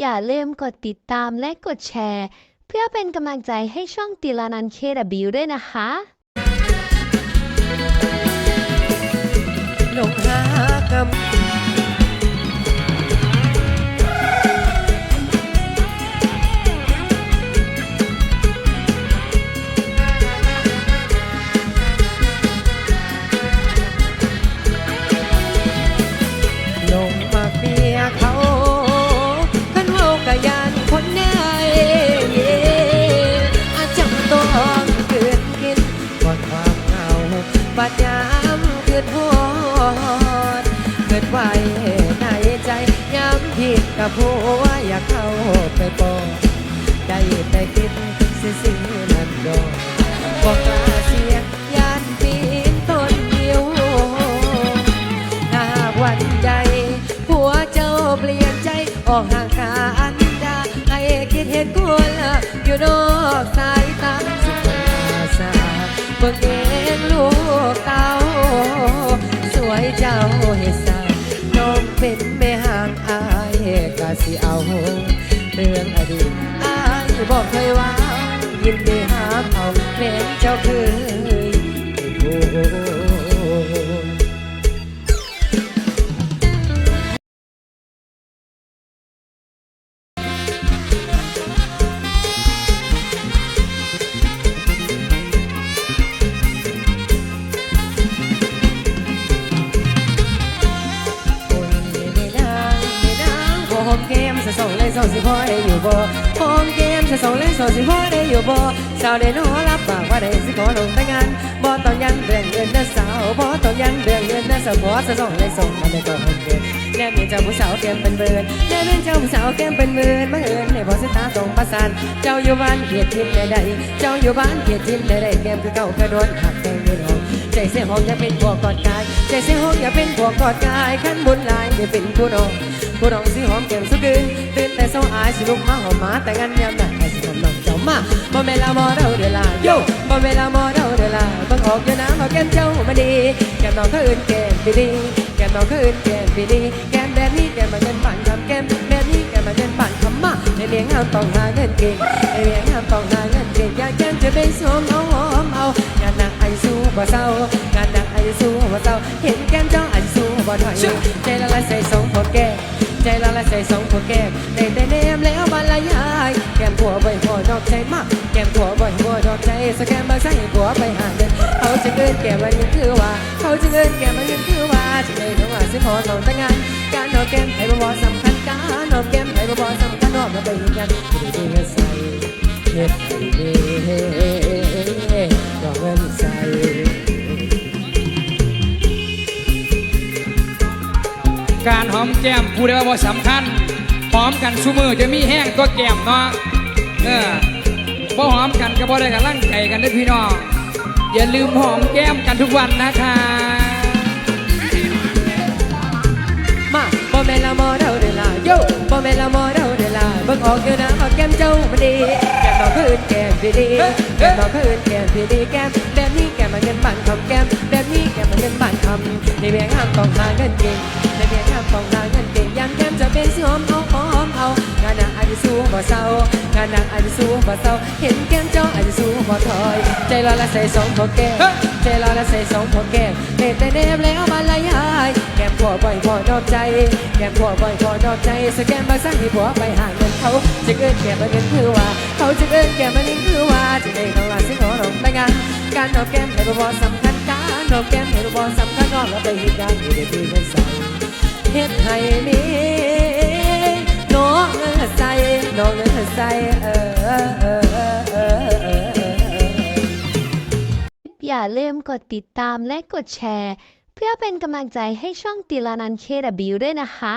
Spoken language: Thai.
อย่าลืมกดติดตามและกดแชร์ เพื่อเป็นกำลังใจให้ช่องติลานันเคดบิวด้วยนะคะ ผิดกับผัวอยากเข้าไปปองได้แต่คิดสิสิ่งนั้นดอกบอกกล้าเสียงยานปีนต้นยิวหากวันใดผัวเจ้าเปลี่ยนใจออกห่างกันดาให้คิดเหตุควรอยู่นอกสายตาสุขอาสาเบิ่งเองลูกเต้าสวยเจ้าให้สาน้องเป็นแม่ห่างอา ก็สิเอา เรื่องอดีตอายบอกเคยว่า ยินดีหาเอาแม่เจ้าเคยเป็นผู้ แก้มจะส่งเลยส่งสิพ่อได้อยู่บ่หอมแก้มจะส่งเลยส่งสิพ่อได้อยู่บ่สาวได้นอรับปากว่าได้สิขอลงแต่งงานบ่ต้องยังเรื่องเงินนะสาวบ่ต้องยังเรื่องเงินนะสาวขอจะส่งเลยส่งมาได้ก็หอมแก้มแน่มีเจ้าผู้สาวแก้มเป็นเบิร์นแน่เป็นเจ้าผู้สาวแก้มเป็นหมื่นมาเอิญให้พอสิตาตรงประสานเจ้าอยู่บ้านเกียรติทิมใดๆเจ้าอยู่บ้านเกียรติทิมใดๆแก้มคือเก่าเคยโดนหักแกงเงินหอมใจ เสียห้องอย่าเป็นพวกกอดกายใจเสียห้องอย่าเป็นพวกกอดกายขั้นบุญหลายอย่าเป็นผู้น้องผู้น้องสิหอมแก้มสุดดึงตื่นแต่เช้าอายสิลุกมาหอมมาแต่งานยามหนักไอ้สิหอมน้องเจ้ามาบ่แม่นละมอเดาเดอลาโยบ่แม่นละมอเดาเดอลาเบิ่งออกอยู่นะเขาแก้มเจ้ามาดีแก้มน้องเขาอื่นแก้มปีดีแก้มน้องเขาอื่นแก้มปีดีแก้มแบบนี้แก้มมาเงินปั่นคำแก้มแบบนี้แก้มมาเงินปั่นคำมาในเลี้ยงห้ามต้องหาเงินเก่งในเลี้ยงห้ามต้องหาเงินเก่งอยากแก้มจะเป็นสวมเอาหอมเอางานหนักไอ้ สู้บ่เศร้างานหนักไอ้สู้บ่เศร้าเห็นแก้มเจ้าไอ้สู้บ่ถอยใจละลายใส่สองพอแก้มใจละลายใส่สองพอแก้มได้แต่เนมแล้วบรรยายแก้มผัวบ่อยพอนอกใจมากแก้มผัวบ่อยพอนอกใจสแกมมาใส่ผัวไปหาเงินเขาจะเกินแก้มมันยังคือว่า เขาจะเกินแก้มมันยังคือว่าจะได้ต้องว่าสิขอต้องแต่งงานการนอกแก้มให้บ่บ่สำคัญการนอกแก้มให้บ่บ่สำคัญนอกมาไปเห็นกันดีดีกันใส่เฮ็ดให้ดีด หอมแก้มผู้ใดว่าบ่สำคัญหอมกันซุมือจะมีแห้งตัวแก้มเนาะเออบ่หอมกันก็บ่ได้กันร่างใจกันเด้อพี่น้องอย่าลืมหอมแก้มกันทุกวันนะคะมาบ่แม่นละมอเดาเดอลาโยบ่แม่นละมอเดาเดอลาเบิ่งออกอยู่นะเอาแก้มเจ้ามันดีแก้มดอกคืนแก้มดีดีแก้มดอกคืนแก้มดีดีแก้มแบบนี้แก้มมาเงินบ้านคำแก้มแบบนี้แก้มมาเงินบ้านคำในเบียงห้ามต้องหาเงินเก่ง บ่เศร้างานหนักอาจจะสู้บ่เศร้าเห็นแก้มเจ้าอาจจะสู้บ่ถอย ใจเราละใส่สองพอแก้มใจเราละใส่สองพอแก้มเห็นแต่เนมแล้วมาละยายแก้มผัวบ่อยพอนอกใจ แก้มผัวบ่อยพอนอกใจสแกมมาสร้างให้ผัวไปหาเงินเขาจะเกินแก้มมาเงินคือว่า เขาจะเกินแก้มมาเงินคือว่าจะได้ต้องลาสิขอลงแต่งงานการนอกแก้มให้บ่สำคัญการนอกแก้มให้บ่สำคัญนอกแล้วไปเหตุการณ์อยู่ในที่เงินใส่เฮ็ดให้มีน้องเงินใส่ น้องเงินใส่เออเออเออเออเออเอออย่าลืมกดติดตามและกดแชร์ เพื่อเป็นกำลังใจให้ช่องติลานันเคดบิวด้วยนะคะ